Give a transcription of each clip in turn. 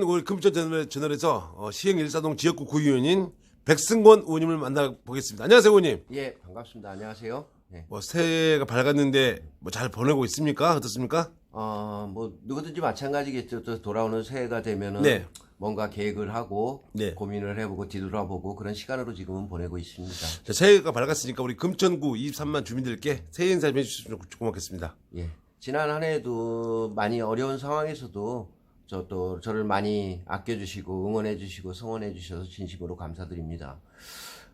우리 금천 채널- 채널에서 어, 시행 일사동 지역구 구의원인 백승권 의원님을 만나 보겠습니다. 안녕하세요, 의원님. 예, 반갑습니다. 안녕하세요. 예. 뭐 새해가 밝았는데 뭐 잘 보내고 있습니까? 어떻습니까? 어, 뭐 누구든지 마찬가지겠죠. 또 돌아오는 새해가 되면은 네. 뭔가 계획을 하고 네. 고민을 해보고 뒤돌아보고 그런 시간으로 지금은 보내고 있습니다. 자, 새해가 밝았으니까 우리 금천구 23만 주민들께 새해 인사 좀 해주시면 고맙겠습니다. 예. 지난 한 해도 많이 어려운 상황에서도 저 또 저를 많이 아껴주시고 응원해주시고 성원해주셔서 진심으로 감사드립니다.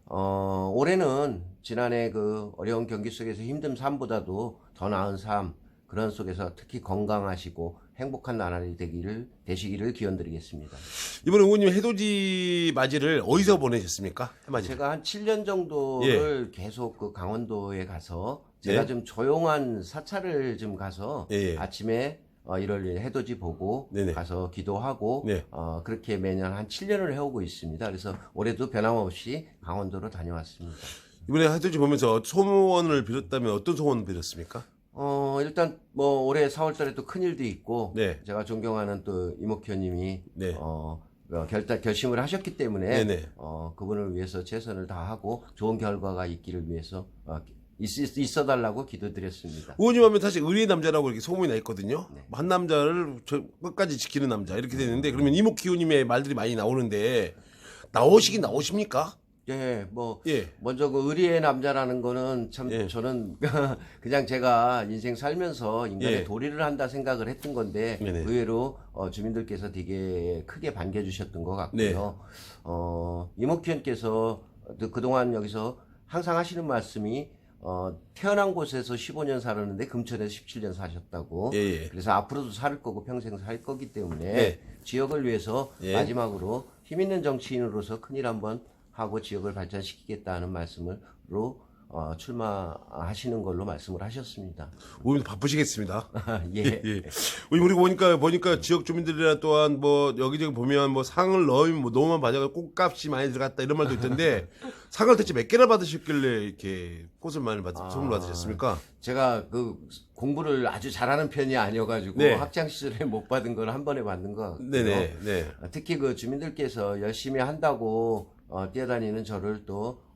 어, 올해는 지난해 그 어려운 경기 속에서 힘든 삶보다도 더 나은 삶, 그런 속에서 특히 건강하시고 행복한 나날이 되기를, 되시기를 기원드리겠습니다. 이번에 의원님 해돋이 맞이를 어디서 보내셨습니까? 해맞이. 제가 한 7년 정도를 계속 그 강원도에 가서 제가 예. 좀 조용한 사찰을 좀 가서 예, 예. 아침에 어, 1월 해돋이 보고 네네. 가서 기도하고 네. 어, 그렇게 매년 한 7년을 해오고 있습니다. 그래서 올해도 변함없이 강원도로 다녀왔습니다. 이번에 해돋이 보면서 소원을 빌었다면 어떤 소원을 빌었습니까? 어, 일단 뭐 올해 4월달에 또 큰 일도 있고 네. 제가 존경하는 또 이목현님이 네. 어, 어, 결단 결심을 하셨기 때문에 네네. 어, 그분을 위해서 최선을 다하고 좋은 결과가 있기를 위해서 어, 있, 있어 달라고 기도드렸습니다. 의원님 하면 사실 의리의 남자라고 이렇게 소문이 나 있거든요. 네. 한 남자를 저 끝까지 지키는 남자 이렇게 되는데 그러면 이목기 의원님의 말들이 많이 나오는데 나오시긴 나오십니까? 예, 뭐 예. 먼저 그 의리의 남자라는 거는 참 예. 저는 그냥 제가 인생 살면서 인간의 예. 도리를 한다 생각을 했던 건데 네네. 의외로 어, 주민들께서 되게 크게 반겨주셨던 것 같고요. 네. 어, 이목현께서 그- 그동안 여기서 항상 하시는 말씀이 어, 태어난 곳에서 15년 살았는데 금천에서 17년 사셨다고. 예, 예. 그래서 앞으로도 살 거고 평생 살 거기 때문에 네. 지역을 위해서 예. 마지막으로 힘 있는 정치인으로서 큰일 한번 하고 지역을 발전시키겠다는 말씀으로 어, 출마하시는 걸로 말씀을 하셨습니다. 의원님 바쁘시겠습니다. 예. 예. 우리 우리 보니까 보니까 지역 주민들이나 또한 뭐 여기저기 보면 뭐 상을 넣으면 뭐 너무만 받아가 꽃값이 많이 들어갔다 이런 말도 있던데 상을 대체 몇 개나 받으셨길래 이렇게 꽃을 많이 받 아. 선물 받으셨습니까? 제가 그 공부를 아주 잘하는 편이 아니어가지고 네. 학창 시절에 못 받은 걸 한 번에 받는 것 같고요. 네네 네. 아, 특히 그 주민들께서 열심히 한다고 어, 뛰어다니는 저를 또 어,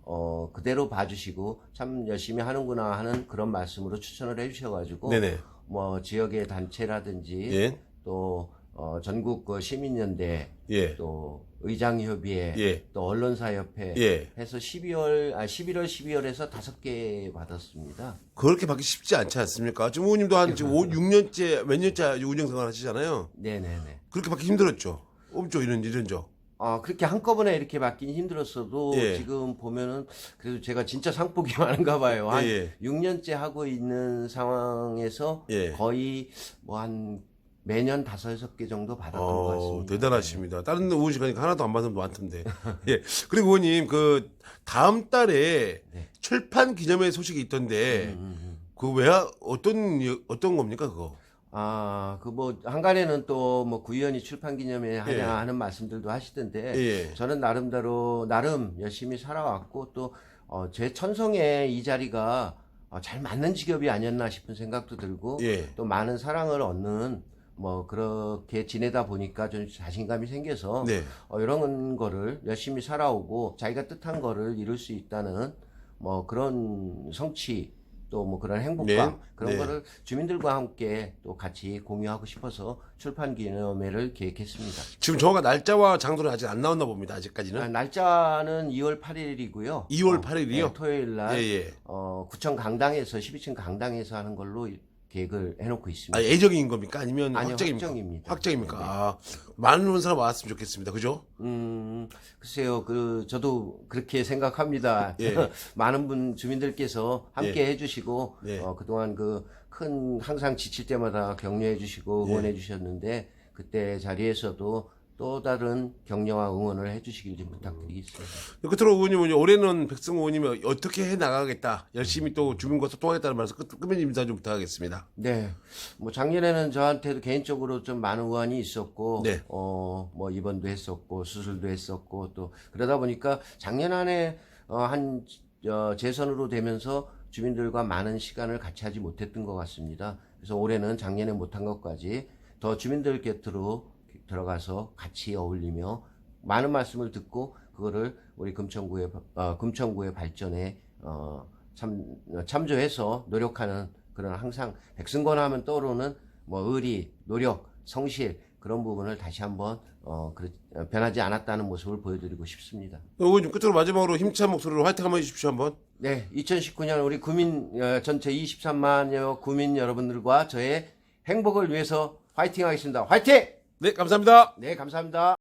그대로 봐주시고 참 열심히 하는구나 하는 그런 말씀으로 추천을 해주셔가지고 네네 뭐 지역의 단체라든지 예. 또 어, 전국 그 시민연대 예. 또 의장협의회 예. 또 언론사협회 예. 해서 12월 아 11월 12월에서 다섯 개 받았습니다. 그렇게 받기 쉽지 않지 않습니까? 지금 의원님도 한 지금 5, 6년째 몇 년째 운영 생활 하시잖아요. 네네네. 그렇게 받기 힘들었죠. 없죠 이런 이런 죠. 아 그렇게 한꺼번에 이렇게 받긴 힘들었어도 예. 지금 보면은 그래도 제가 진짜 상복이 많은가 봐요. 한 예, 6년째 하고 있는 상황에서 예. 거의 뭐 한 매년 다섯 여섯 개 정도 받았던 것 어, 같습니다. 대단하십니다. 다른 의원실 가니까 하나도 안 받으면 많던데. 예. 그리고 의원님 그 다음 달에 네. 출판 기념회 소식이 있던데 음, 음, 음. 그 왜 어떤 어떤 겁니까 그거? 아, 그 뭐 한간에는 또 뭐 구의원이 출판 기념회 하냐 예. 하는 말씀들도 하시던데 예. 저는 나름대로 나름 열심히 살아왔고 또 어, 제 천성에 이 자리가 어, 잘 맞는 직업이 아니었나 싶은 생각도 들고 예. 또 많은 사랑을 얻는 뭐 그렇게 지내다 보니까 좀 자신감이 생겨서 네. 어, 이런 거를 열심히 살아오고 자기가 뜻한 거를 이룰 수 있다는 뭐 그런 성취 또 뭐 그런 행복감 네. 그런 네. 거를 주민들과 함께 또 같이 공유하고 싶어서 출판 기념회를 계획했습니다. 지금 정확한 날짜와 장소는 아직 안 나왔나 봅니다. 아직까지는. 아, 날짜는 2월 8일이고요. 2월 8일 이요? 토요일 날 예, 예. 어, 구청 강당에서 12층 강당에서 하는 걸로 계획을 해놓고 있습니다. 아, 예정인 겁니까? 아니면 아니요, 확정입니까? 확정입니다. 확정입니까? 네. 아, 많은 사람 왔으면 좋겠습니다. 그죠? 음, 글쎄요, 그, 저도 그렇게 생각합니다. 예. 많은 분, 주민들께서 함께 해주시고, 네. 어, 그동안 그 큰, 항상 지칠 때마다 격려해 주시고, 예. 응원해 주셨는데, 그때 자리에서도 또 다른 격려와 응원을 해주시길 좀 부탁드리겠습니다. 끝으로 의원님 올해는 백승호 의원님이 어떻게 해 나가겠다. 열심히 또 주민과 소통하겠다는 말씀 끝, 끝면 인사 좀 부탁하겠습니다. 네. 뭐 작년에는 저한테도 개인적으로 좀 많은 우환이 있었고, 네. 어, 뭐 입원도 했었고, 수술도 했었고, 또 그러다 보니까 작년 안에 어, 한 어, 재선으로 되면서 주민들과 많은 시간을 같이 하지 못했던 것 같습니다. 그래서 올해는 작년에 못한 것까지 더 주민들 곁으로 들어가서 같이 어울리며 많은 말씀을 듣고 그거를 우리 금천구의 어, 금천구의 발전에 어, 참 참조해서 노력하는 그런 항상 백승권 하면 떠오르는 뭐 의리, 노력, 성실 그런 부분을 다시 한번 어, 그렇- 어, 변하지 않았다는 모습을 보여드리고 싶습니다. 좀 끝으로 마지막으로 힘찬 목소리로 화이팅 한번 해주십시오 한번. 네, 2019년 우리 구민 어, 전체 23만여 구민 여러분들과 저의 행복을 위해서 화이팅 하겠습니다. 화이팅! 네 감사합니다. 네, 감사합니다.